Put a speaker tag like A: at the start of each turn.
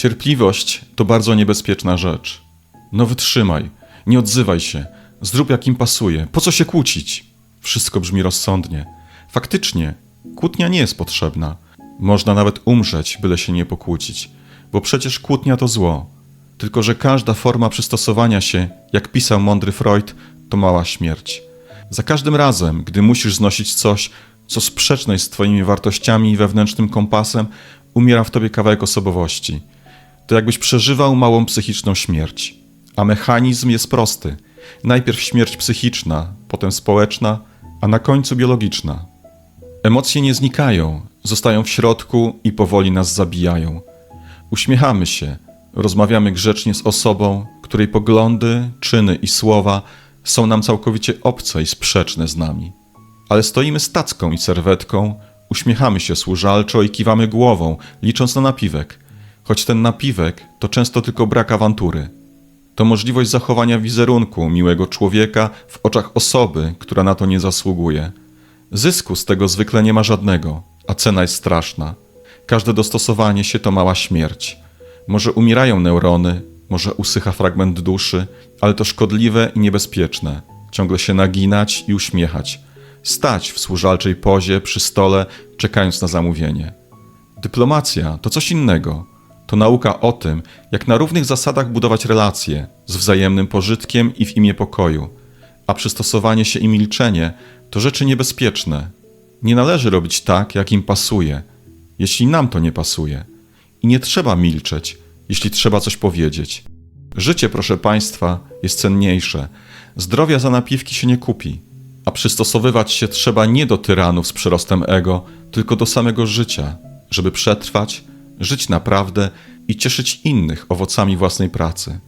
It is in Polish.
A: Cierpliwość to bardzo niebezpieczna rzecz. No wytrzymaj, nie odzywaj się, zrób jak im pasuje, po co się kłócić? Wszystko brzmi rozsądnie. Faktycznie, kłótnia nie jest potrzebna. Można nawet umrzeć, byle się nie pokłócić, bo przecież kłótnia to zło. Tylko, że każda forma przystosowania się, jak pisał mądry Freud, to mała śmierć. Za każdym razem, gdy musisz znosić coś, co sprzeczne jest z Twoimi wartościami i wewnętrznym kompasem, umiera w Tobie kawałek osobowości. To jakbyś przeżywał małą psychiczną śmierć. A mechanizm jest prosty. Najpierw śmierć psychiczna, potem społeczna, a na końcu biologiczna. Emocje nie znikają, zostają w środku i powoli nas zabijają. Uśmiechamy się, rozmawiamy grzecznie z osobą, której poglądy, czyny i słowa są nam całkowicie obce i sprzeczne z nami. Ale stoimy z tacką i serwetką, uśmiechamy się służalczo i kiwamy głową, licząc na napiwek. Choć ten napiwek to często tylko brak awantury. To możliwość zachowania wizerunku miłego człowieka w oczach osoby, która na to nie zasługuje. Zysku z tego zwykle nie ma żadnego, a cena jest straszna. Każde dostosowanie się to mała śmierć. Może umierają neurony, może usycha fragment duszy, ale to szkodliwe i niebezpieczne. Ciągle się naginać i uśmiechać. Stać w służalczej pozie przy stole, czekając na zamówienie. Dyplomacja to coś innego. To nauka o tym, jak na równych zasadach budować relacje z wzajemnym pożytkiem i w imię pokoju. A przystosowanie się i milczenie to rzeczy niebezpieczne. Nie należy robić tak, jak im pasuje, jeśli nam to nie pasuje. I nie trzeba milczeć, jeśli trzeba coś powiedzieć. Życie, proszę Państwa, jest cenniejsze. Zdrowia za napiwki się nie kupi. A przystosowywać się trzeba nie do tyranów z przyrostem ego, tylko do samego życia, żeby przetrwać, żyć naprawdę i cieszyć innych owocami własnej pracy.